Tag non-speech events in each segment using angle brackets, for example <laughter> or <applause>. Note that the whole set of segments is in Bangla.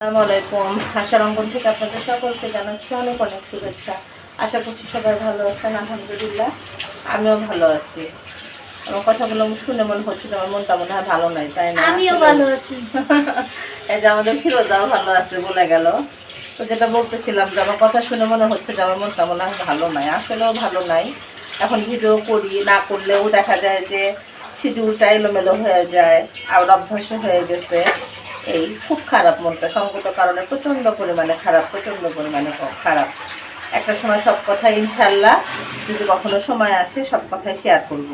আসসালামু আলাইকুম আশার অঙ্গন থেকে আপনাদের সকলকে জানাচ্ছি অনেক অনেক শুভেচ্ছা। আশা করছি সবাই ভালো আছেন আলহামদুলিল্লাহ। আমিও ভালো আছি। আমার কথাগুলো শুনে মনে হচ্ছে যে আমার মনটা মনে হয় ভালো নাই তাই না? আমিও ভালো আছি। <laughs> এই যে আমাদের ফিরোজাও ভালো আছে বলে গেল। তো যেটা বলতেছিলাম যে আমার কথা শুনে মনে হচ্ছে যে আমার মনটা মনে হয় ভালো নাই আসলেও ভালো নাই। এখন ভিডিও করি না করলেও দেখা যায় যে শিডিউলটা এলোমেলো হয়ে যায় আবার অভ্যাস হয়ে গেছে। এই খুব খারাপ মনটা, সঙ্গত কারণে প্রচণ্ড পরিমাণে খারাপ, প্রচণ্ড পরিমাণে খারাপ। একটা সময় সব কথা ইনশাল্লাহ, যদি কখনো সময় আসে সব কথাই শেয়ার করব।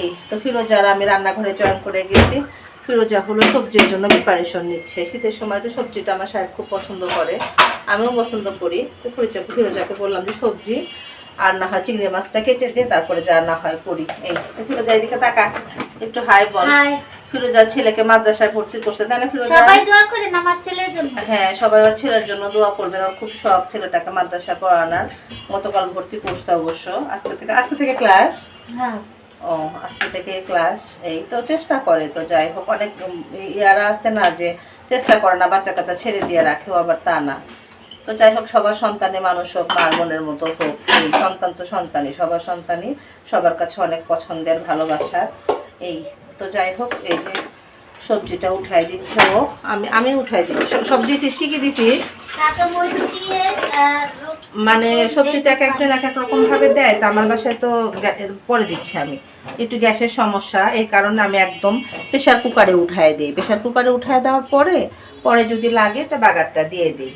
এই তো ফিরোজার আমি রান্নাঘরে জয়েন করে গেছি। ফিরোজা হলো সবজির জন্য প্রিপারেশন নিচ্ছে। শীতের সময় তো সবজিটা আমার সাহেব খুব পছন্দ করে, আমিও পছন্দ করি। তো ফিরোজাকে ফিরোজাকে বললাম যে সবজি আর না হয় চিংড়ি মাছটা কেটে দিয়ে তারপরে যা না হয় করি। এই ফিরোজা এদিকে তাকা। একটু হাই বল। ফিরোজার ছেলেকে মাদ্রাসায় ভর্তি করছে তাই না ফিরোজা সবাই দোয়া করেন আমার ছেলের জন্য। হ্যাঁ সবাই ওর ছেলের জন্য দোয়া করবেন। ওর খুব শখ ছেলেটাকে মাদ্রাসা পড়ানোর। গতকাল ভর্তি করতে অবশ্য। আজকে থেকে আজকে থেকে ক্লাস? হ্যাঁ। ও আজকে থেকে ক্লাস। এই তো চেষ্টা করে তো যাই হোক। অনেক ইয়ারা আছে না যে চেষ্টা করে না বাচ্চা কাচ্চা ছেড়ে দিয়ে রাখেও আবার তা না। তো যাই হোক সবার সন্তানে মানুষ হোক মার মনের মতো হোক। সন্তান তো সন্তানই সবার সন্তানই সবার কাছে অনেক পছন্দের ভালোবাসা এই তো যাই হোক এই যে সবজিটা উঠাই দিচ্ছে ও। আমি আমি উঠাই দিচ্ছি। সব- দিছিস? কি কি দিছিস? মানে সবজিটা এক একজন এক এক রকম ভাবে দেয় তা আমার বাসায় তো পরে দিচ্ছি আমি। একটু গ্যাসের সমস্যা এই কারণে আমি একদম প্রেশার কুকারে উঠায় দিই। প্রেশার কুকারে উঠায় দেওয়ার পরে পরে যদি লাগে তা বাগারটা দিয়ে দিই।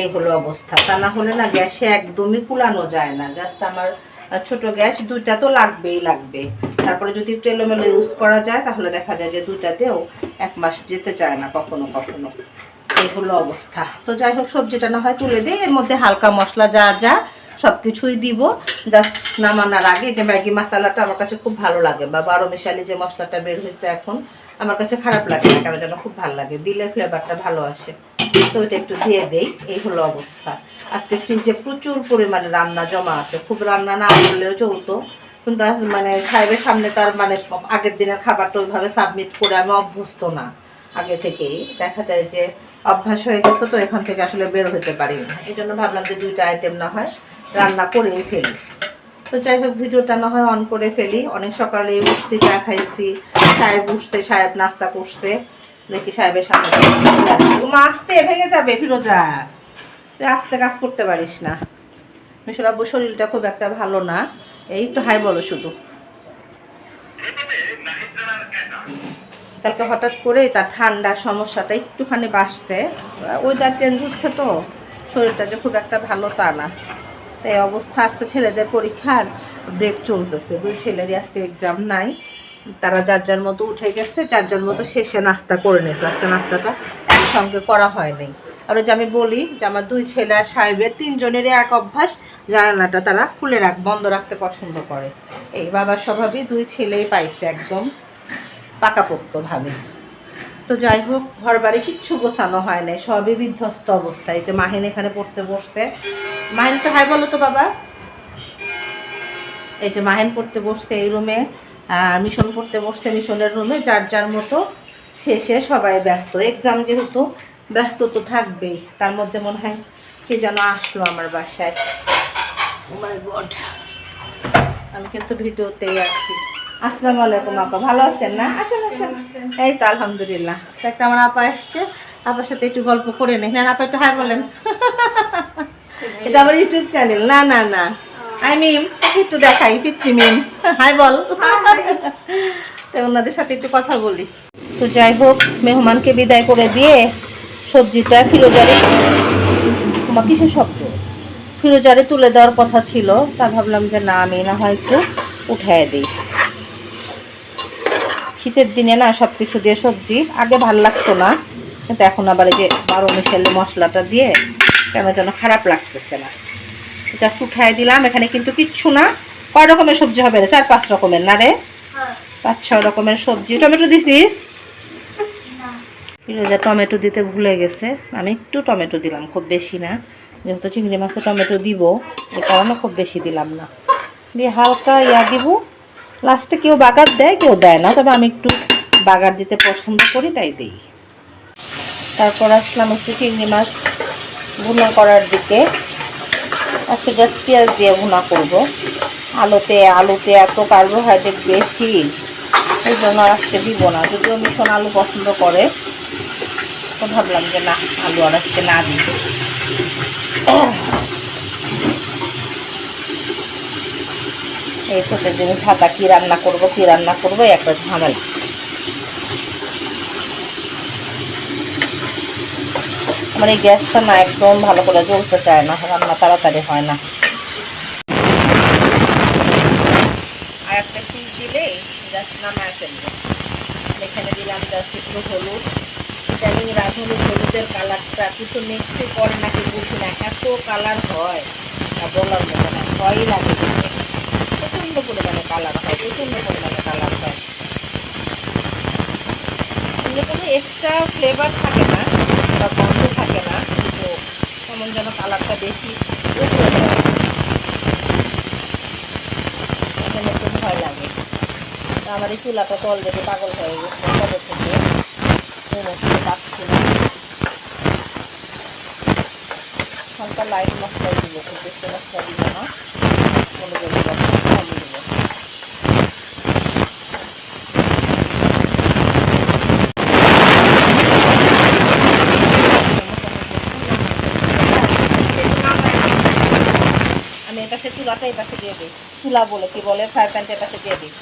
এই হলো অবস্থা। তা না হলে না গ্যাসে একদমই কুলানো যায় না। জাস্ট আমার ছোট গ্যাস, দুইটা তো লাগবেই লাগবে। তারপরে যদি একটু ইউজ করা যায়, তাহলে দেখা যায় যে দুইটাতেও এক মাস যেতে চায় না কখনো কখনো। এই হলো অবস্থা। তো যাই হোক, সবজিটা না হয় তুলে দিই। এর মধ্যে হালকা মশলা যা যা সব কিছুই দিব। জাস্ট নামানোর আগে যে ম্যাগি মশলাটা আমার কাছে খুব ভালো লাগে বা বারো মিশালি যে মশলাটা বের হয়েছে এখন, আমার কাছে খারাপ লাগে না কেন যেন খুব ভালো লাগে। দিলে ফ্লেভারটা ভালো আসে। তো ওইটা একটু দিয়ে দেই, এই হলো অবস্থা। আজকে ফ্রিজে প্রচুর পরিমাণে রান্না জমা আছে। খুব রান্না না করলেও চলতো। কিন্তু আজ মানে সাহেবের সামনে তার মানে আগের দিনের খাবারটা ওইভাবে সাবমিট করে আমি অভ্যস্ত না, আগে থেকেই। দেখা যায় যে অভ্যাস হয়ে গেছে তো এখান থেকে আসলে বের হতে পারি না। এই জন্য ভাবলাম যে দুইটা আইটেম না হয় রান্না করেই ফেলি। তো যাই হোক, ভিডিওটা না হয় অন করে ফেলি। অনেক সকালে উঠতে চা খাইছি। সাহেব উঠতে সাহেব নাস্তা করছে। দেখি সাহেবের সামনে আসতে, ভেঙে যাবে, ফিরোজা। তুই আস্তে কাজ করতে পারিস না। মিশর শরীরটা খুব একটা ভালো না। এই তো হাই বলো শুধু। কালকে হঠাৎ করে তার ঠান্ডা সমস্যাটা একটুখানি বাড়ছে। ওয়েদার চেঞ্জ হচ্ছে তো। শরীরটা যে খুব একটা ভালো তা না। তাই অবস্থা, আজকে ছেলেদের পরীক্ষার ব্রেক চলতেছে। দুই ছেলেরই আজকে এক্সাম নাই। তারা যার যার মতো উঠে গেছে, যার যার মতো শেষে নাস্তা করে নিয়েছে। আজকে নাস্তাটা একসঙ্গে করা হয়নি আর যে আমি বলি যে আমার দুই ছেলে আর সাহেবের তিনজনেরই এক অভ্যাস, জানালাটা তারা খুলে রাখ, বন্ধ রাখতে পছন্দ করে। এই বাবার স্বভাবই দুই ছেলেই পাইছে একদম পাকাপোক্তভাবে। তো যাই হোক ঘর বাড়ি কিচ্ছু গোছানো হয় নাই, সবই বিধ্বস্ত অবস্থায় যে মাহিন এখানে পড়তে বসতে মাহিন তো, হাই বলো তো বাবা। এই যে মাহিন পড়তে বসতে এই রুমে। আর মিশন পড়তে বসতে মিশনের রুমে যার যার মতো শেষে সবাই ব্যস্ত। এক্সাম যেহেতু ব্যস্ত তো থাকবেই তার মধ্যে মনে হয় কে যেন আসলো আমার বাসায়। মাই গড আমি কিন্তু ভিডিওতেই আছি। আসসালামু আলাইকুম আপা। ভালো আছেন না? আসেন আসেন। এই তো আলহামদুলিল্লাহ। একটা আমার আপা এসছে। আপার সাথে একটু গল্প করে নেই। না আপা একটু হাই বলেন। <laughs> এটা আমার ইউটিউব চ্যানেল না না না। আই মিম একটু দেখাই পিচ্ছি মিম হাই বল। তো ওনাদের সাথে একটু কথা বলি। তো যাই হোক, মেহমানকে বিদায় করে দিয়ে সবজিটা ফিরোজারি তোমার কিসের শব্দ? ফিরোজারে তুলে দেওয়ার কথা ছিল। তা ভাবলাম যে না, আমি না হয় একটু উঠায় দিই। শীতের দিনে না সব কিছু দিয়ে সবজি আগে ভালো লাগতো না। কিন্তু এখন আবার এই যে বারো মিশালি মশলাটা দিয়ে কেন যেন খারাপ লাগতেছে না। জাস্ট উঠায় দিলাম এখানে কিন্তু কিচ্ছু না। কয় রকমের সবজি হবে রে? চার পাঁচ রকমের না রে? পাঁচ ছয় রকমের সবজি। টমেটো দিছিস? না। ফিরোজা টমেটো দিতে ভুলে গেছে। আমি একটু টমেটো দিলাম খুব বেশি না। যেহেতু চিংড়ি মাছে টমেটো দিব এই কারণে খুব বেশি দিলাম না। দিয়ে হালকা ইয়া দিব। লাস্টে কেউ বাগার দেয় কেউ দেয় না। তবে আমি একটু বাগার দিতে পছন্দ করি তাই দিই। তারপর আসলাম হচ্ছে চিংড়ি মাছ ভুনা করার দিকে। আজকে জাস্ট পেঁয়াজ দিয়ে ভুনা করব। আলুতে আলুতে এত কার্বোহাইড্রেট বেশি, এই জন্য আজকে দিব না। যদিও মিশন আলু পছন্দ করে, তো ভাবলাম যে না, আলু আর আজকে না দিই। এই প্রতিদিন ভাতা কী রান্না করব, কী রান্না করব একটা ঝামেলা। আমার এই গ্যাসটা না একদম ভালো করে জ্বলতে চায় না, রান্না তাড়াতাড়ি হয় না। আর একটা পিস দিলে জাস্ট নামায় ফেলব। এখানে দিলাম জাস্ট একটু হলুদ। ইদানিং রাঁধুনি হলুদের কালারটা কিছু মিক্সি করে নাকি বুঝি না, এত কালার হয়। তা বলার মতো না ভয়ই লাগে প্রচণ্ড পরিমাণে কালার হয়, প্রচণ্ড পরিমাণে কালার হয়। কোনো এক্সট্রা ফ্লেভার থাকে না কেমন যেন কালারটা বেশি খুব ভয় লাগে। আমার এই চুলাটা তল অলরেডি পাগল হয়ে গেছে, কবে থেকে? পাচ্ছি না। হালকা লাইট মশলা দিব খুব বেশি মশলা দিব না মনোযোগ কম দিব আমি এই পাশে চুলাটা এই পাশে দিয়ে দিই চুলা বলে কি বলে? ফ্রাই প্যানটা এই পাশে দিয়ে দিই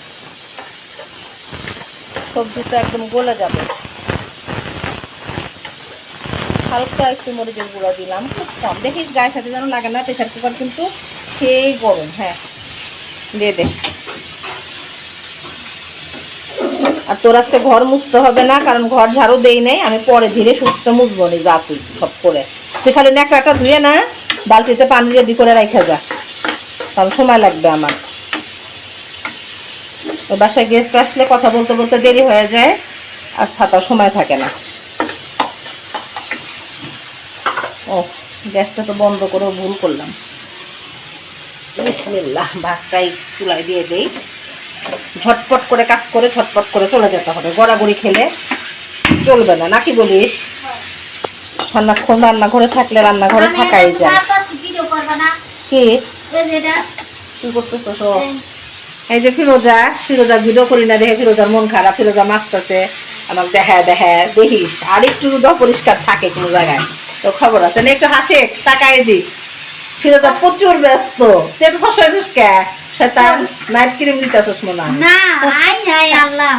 সবজি তো একদম গলে যাবে। হালকা একটু মরিচের গুঁড়ো দিলাম, খুব কম। দেখিস গায়ের সাথে যেন লাগে না প্রেশার কুকার কিন্তু সেই গরম হ্যাঁ। দিয়ে দে। আর তোর আজকে ঘর মুছতে হবে না, কারণ ঘর ঝাড়ু দেই নেই, আমি পরে ধীরে সুস্থ মুছবো নি, যা তুই সব করে। তুই খালি ন্যাকড়াটা ধুয়ে না, বালতিতে পানি রেডি করে রেখে যা। তাহলে সময় লাগবে আমার। ওই বাসায় গেস্ট আসলে কথা বলতে বলতে দেরি হয়ে যায় আর ছাতার সময় থাকে না। ও গ্যাসটা তো বন্ধ করে ভুল করলাম। বিসমিল্লাহ ভাতটাই চুলায় দিয়ে দেই। ঝটপট করে কাজ করে ঝটপট করে চলে যেতে হবে। গড়াগড়ি খেলে চলবে না নাকি বলিস? রান্নাক্ষণ রান্নাঘরে থাকলে রান্নাঘরে থাকাই যায়। না। কি এই যে এটা তুই করতেছো তো এই। যে ফিরোজা ফিরোজা ভিডিও করি না দেখে ফিরোজার মন খারাপ ফিরোজা মাছতেছে আমার দেখা দেখা দেখিস আর একটু পরিষ্কার থাকে কোনো জায়গায়। তো খবর আছে। না একটু হাসে তাকাই দি। ফিরোজা প্রচুর ব্যস্ত। তুই একটু কে? সেতান নাইট ক্রিম দিতেছিস মনে না আই নাই আল্লাহ।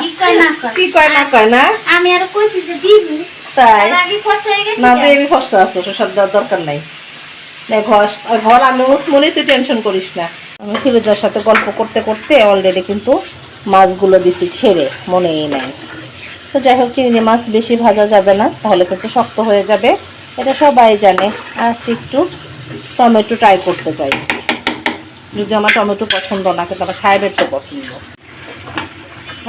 কি কয় না কি কয় না কয় না? আমি আর কইছি যে দিবি। তাই। আগে ফসে গেছি না তুই আমি কষ্ট আসতো দরকার নাই। ঘর ঘর আমি মনে তুই টেনশন করিস না। আমি ফিরোজার সাথে গল্প করতে করতে অলরেডি কিন্তু মাছগুলো দিছি ছেড়ে, মনেই নাই। তো যাই হোক, চিংড়ি মাছ বেশি ভাজা যাবে না, তাহলে কিন্তু শক্ত হয়ে যাবে। এটা সবাই জানে আজকে একটু টমেটো ট্রাই করতে চাই। যদি আমার টমেটো পছন্দ না, কিন্তু আমার সাহেবের তো পছন্দ।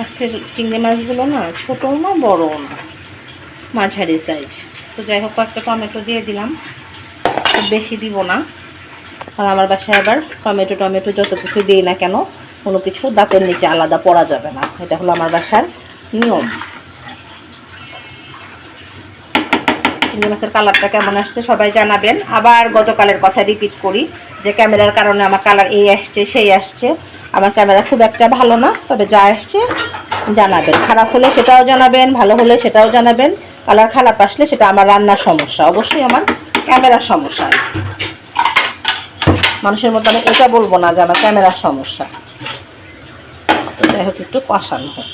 আজকে চিংড়ি মাছগুলো না ছোটও না, বড়ও না, মাঝারি সাইজ তো যাই হোক একটা টমেটো দিয়ে দিলাম। বেশি দিব না। আর আমার বাসায় আবার টমেটো টমেটো যত কিছু দিই না কেন, কোনো কিছু দাঁতের নিচে আলাদা পড়া যাবে না। এটা হলো আমার বাসার নিয়ম। চিংড়ি মাছের কালারটা কেমন আসছে সবাই জানাবেন। আবার গতকালের কথা রিপিট করি যে ক্যামেরার কারণে আমার কালার এই আসছে, সেই আসছে। আমার ক্যামেরা খুব একটা ভালো না, তবে যা আসছে জানাবেন। খারাপ হলে সেটাও জানাবেন, ভালো হলে সেটাও জানাবেন। কালার খারাপ আসলে সেটা আমার রান্নার সমস্যা। অবশ্যই আমার ক্যামেরার সমস্যা। মানুষের মতো আমি এটা বলব না যে আমার ক্যামেরার সমস্যা। যাই হোক, একটু কষানো হোক।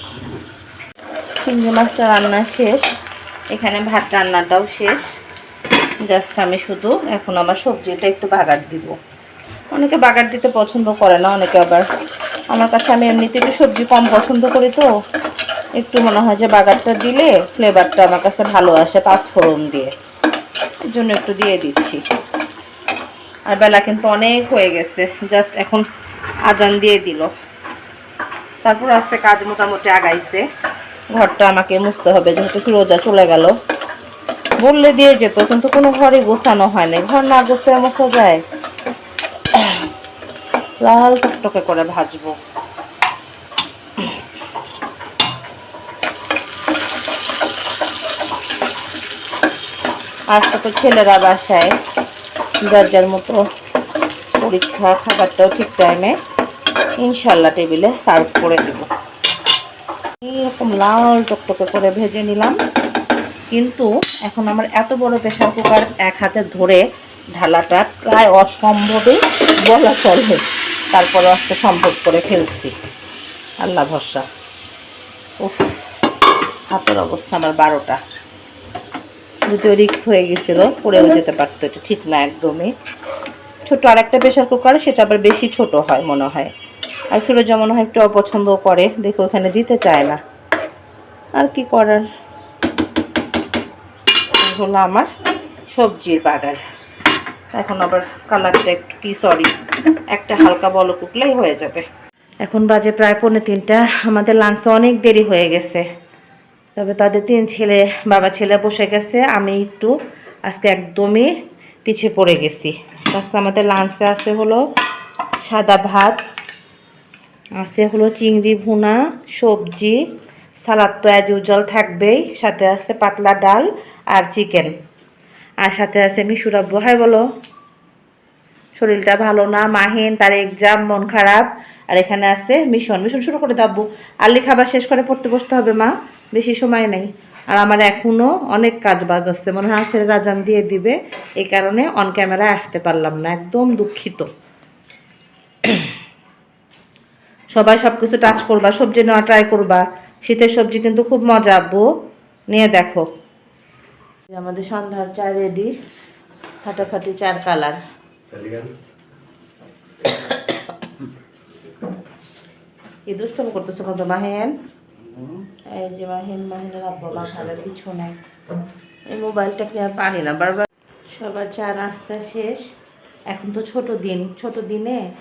চিংড়ি মাছটা রান্না শেষ। এখানে ভাত রান্নাটাও শেষ। জাস্ট আমি শুধু এখন আমার সবজিটা একটু বাগার দিব। অনেকে বাগার দিতে পছন্দ করে না, অনেকে আবার আমার কাছে আমি এমনিতে একটু সবজি কম পছন্দ করি তো। একটু মনে হয় যে বাগারটা দিলে ফ্লেভারটা আমার কাছে ভালো আসে পাঁচ পাঁচফোড়ন দিয়ে। এর জন্য একটু দিয়ে দিচ্ছি। আর বেলা কিন্তু অনেক হয়ে গেছে জাস্ট এখন আজান দিয়ে দিল। তারপর আজকে কাজ মোটামুটি আগাইছে। ঘরটা আমাকে মুছতে হবে, যেহেতু ফিরোজা চলে গেল। বললে দিয়ে যেত, কিন্তু কোনো ঘরে গোছানো হয় না ঘর না গোছায় মোছা যায়। লাল টকটকে করে ভাজবো। আজকে তো ছেলেরা বাসায় যার যার মতো পরীক্ষা খাবারটাও ঠিক টাইমে ইনশাল্লাহ টেবিলে সার্ভ করে দেব এরকম লাল টকটকে করে ভেজে নিলাম। কিন্তু এখন আমার এত বড় প্রেশার কুকার এক হাতে ধরে ঢালাটা প্রায় অসম্ভবই বলা চলে। তারপরে আজকে সম্ভব করে ফেলছি। আল্লাহ ভরসা। উফ, হাতের অবস্থা আমার বারোটা। যদিও রিক্স হয়ে গেছিল পড়েও যেতে পারতো এটা ঠিক না একদমই। ছোট আরেকটা প্রেশার কুকার সেটা আবার বেশি ছোট হয় মনে হয়। আর ফিরোজা মনে হয় একটু অপছন্দ করে দেখো ওখানে দিতে চায় না। আর কি করার? হলো আমার সবজির বাগার এখন আবার কালারটা একটু কি সরি একটা হালকা বলক উঠলেই হয়ে যাবে। এখন বাজে প্রায় পৌনে তিনটা আমাদের লাঞ্চে অনেক দেরি হয়ে গেছে। তবে তাদের তিন ছেলে, বাবা ছেলে বসে গেছে, আমি একটু আজকে একদমই পিছিয়ে পড়ে গেছি। আজকে আমাদের লাঞ্চে আছে হলো সাদা ভাত, আছে হলো চিংড়ি ভুনা, সবজি, সালাদ তো অ্যাজ ইউজুয়াল থাকবেই, সাথে আছে পাতলা ডাল আর চিকেন আর সাথে আছে মিশুরাব্বু হাই বলো। শরীরটা ভালো না, মাহিন, তার এক্সাম মন খারাপ। আর এখানে আছে মিশন। মিশন শুরু করে দাব্বু আর্লি খাবার শেষ করে পড়তে বসতে হবে, মা। বেশি সময় নেই। আর আমার এখনও অনেক কাজ বাজ আছে। মনে হয় আসের রাজান দিয়ে দিবে। এই কারণে অন ক্যামেরায় আসতে পারলাম না। একদম দুঃখিত। সবাই সব কিছু টাচ করবা, সবজি নেওয়া ট্রাই করবা। শীতের সবজি কিন্তু খুব মজা, আব্বু। নিয়ে দেখো। আমাদের সন্ধ্যার চা রেডি ফাটাফাটি চার কালার Elegance. <coughs> কি দুষ্টম করতেছো কত মাহেন? এই যে মাহিন মাহিনের আব্বা মাথার পিছনে এই মোবাইলটা কি আর পারি না? বারবার সবার চা নাস্তা শেষ। এখন তো ছোট দিন। ছোট দিনে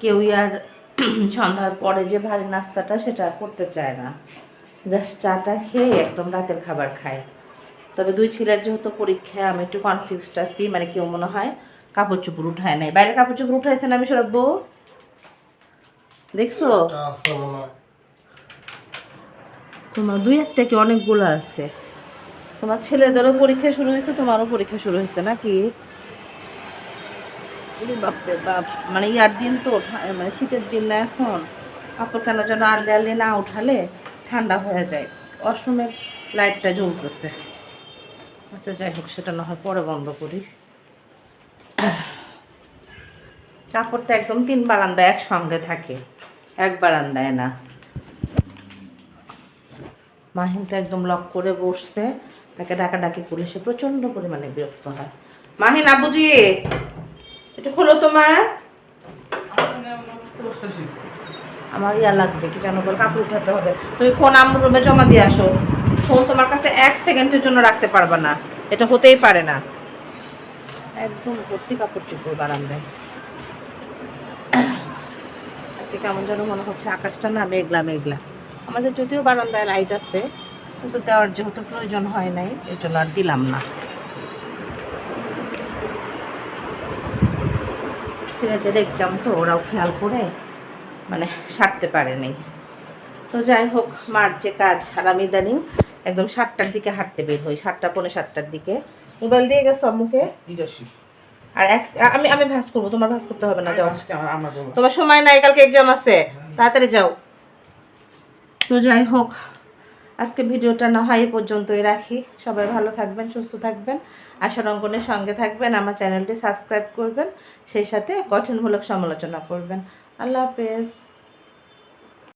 কেউই আর <clears throat> সন্ধ্যার পরে যে ভারী নাস্তাটা সেটা আর করতে চায় না। জাস্ট চাটা খেয়ে একদম রাতের খাবার খায়। তবে দুই ছেলের যেহেতু পরীক্ষায় আমি একটু কনফিউজড আছি মানে কেউ মনে হয় কাপড় চোপড় উঠায় নাই। বাইরে কাপড় চোপড় উঠাইছে না আমি সরাবো দেখছ? তোমার দুই একটা কি অনেকগুলো আছে? তোমার ছেলেদেরও পরীক্ষা শুরু হয়েছে তোমারও পরীক্ষা শুরু হয়েছে নাকি? বাপরে বাপ মানে ইয়ার দিন তো মানে শীতের দিন না এখন। কাপড় কেন যেন আনলে আনলে না উঠালে ঠান্ডা হয়ে যায়। অসময়ের লাইটটা জ্বলতেছে। আচ্ছা যাই হোক সেটা না হয় পরে বন্ধ করি। কাপড়টা একদম তিন বারান্দায় একসঙ্গে থাকে। এক বারান্দায় না। মাহিন তো একদম লক করে বসছে। তাকে ডাকাডাকি করলে সে প্রচণ্ড পরিমাণে বিরক্ত হয়। মাহিন, আবুজি! এটা খোলো তোমার। আমার ইয়া লাগবে, কি জানো বল কাপড় উঠাতে হবে। তুমি ফোন আমার রুমে জমা দিয়ে আসো। ফোন তোমার কাছে এক সেকেন্ডের জন্য রাখতে পারবে না। এটা হতেই পারে না। একদম ভর্তি কাপড় চোপড় বারান্দায় আজকে কেমন যেন মনে হচ্ছে আকাশটা না মেঘলা মেঘলা। আমাদের যদিও বারান্দায় লাইট আছে, কিন্তু দেওয়ার যেহেতু প্রয়োজন হয় নাই এর জন্য আর দিলাম না। ছেলেদের এক্সাম তো, ওরাও খেয়াল করে মানে সারতে পারেনি তো যাই হোক, মার যে কাজ, আর আমি ইদানিং একদম সাতটার দিকে হাঁটতে বের হই, সাতটা, পৌনে সাতটার দিকে। মোবাইল দিয়ে গেছো আম্মুকে? আর আমি আমি ভাস করব তোমার ভাস করতে হবে না যাও। তোমার সময় নাই কালকে এক্সাম আছে। তাড়াতাড়ি যাও। তো যাই হোক আজকে ভিডিওটা না হয় এই পর্যন্তই রাখি। সবাই ভালো থাকবেন সুস্থ থাকবেন। আশার অঙ্কনের সঙ্গে থাকবেন আমার চ্যানেলটি সাবস্ক্রাইব করবেন সেই সাথে গঠনমূলক সমালোচনা করবেন। আল্লাহ হাফেজ।